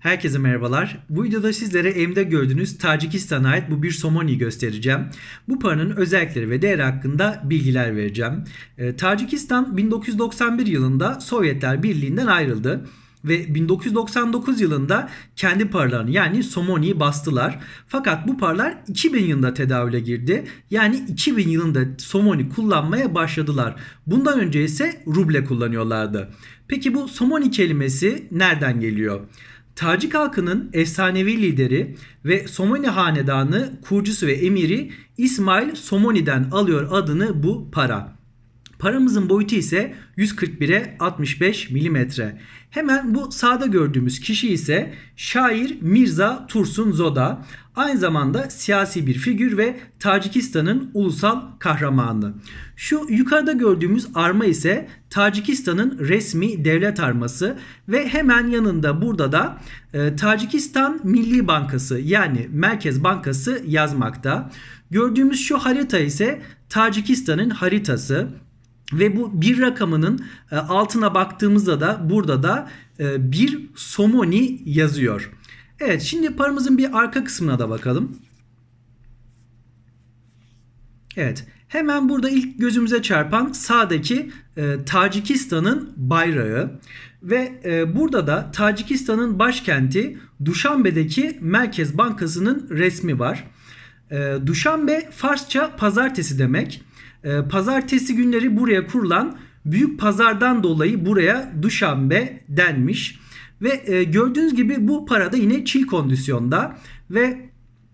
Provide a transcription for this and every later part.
Herkese merhabalar. Bu videoda sizlere elimde gördüğünüz Tacikistan'a ait bu bir somoniyi göstereceğim. Bu paranın özellikleri ve değeri hakkında bilgiler vereceğim. Ee, Tacikistan 1991 yılında Sovyetler Birliği'nden ayrıldı ve 1999 yılında kendi paralarını yani somoniyi bastılar. Fakat bu paralar 2000 yılında tedavüle girdi. Yani 2000 yılında somoni kullanmaya başladılar. Bundan önce ise ruble kullanıyorlardı. Peki bu somoni kelimesi nereden geliyor? Tacik halkının efsanevi lideri ve Somoni hanedanı kurucusu ve emiri İsmail Somoni'den alıyor adını bu para. Paramızın boyutu ise 141'e 65 milimetre. Hemen bu sağda gördüğümüz kişi ise şair Mirza Tursun Zoda. Aynı zamanda siyasi bir figür ve Tacikistan'ın ulusal kahramanı. Şu yukarıda gördüğümüz arma ise Tacikistan'ın resmi devlet arması ve hemen yanında burada da e, Tacikistan Milli Bankası yani Merkez Bankası yazmakta. Gördüğümüz şu harita ise Tacikistan'ın haritası. Ve bu bir rakamının e, altına baktığımızda da burada da e, bir somoni yazıyor. Evet şimdi paramızın bir arka kısmına da bakalım. Evet hemen burada ilk gözümüze çarpan sağdaki e, Tacikistan'ın bayrağı ve e, burada da Tacikistan'ın başkenti Duşanbe'deki Merkez Bankası'nın resmi var. E, Duşanbe Farsça pazartesi demek. E, pazartesi günleri buraya kurulan büyük pazardan dolayı buraya Duşanbe denmiş. Ve e, gördüğünüz gibi bu para da yine çil kondisyonda ve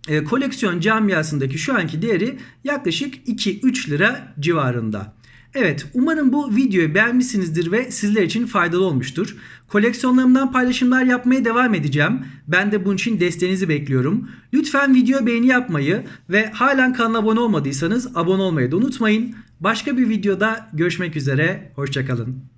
e, koleksiyon camiasındaki şu anki değeri yaklaşık 2-3 lira civarında. Evet umarım bu videoyu beğenmişsinizdir ve sizler için faydalı olmuştur. Koleksiyonlarımdan paylaşımlar yapmaya devam edeceğim. Ben de bunun için desteğinizi bekliyorum. Lütfen video beğeni yapmayı ve halen kanala abone olmadıysanız abone olmayı da unutmayın. Başka bir videoda görüşmek üzere. Hoşçakalın.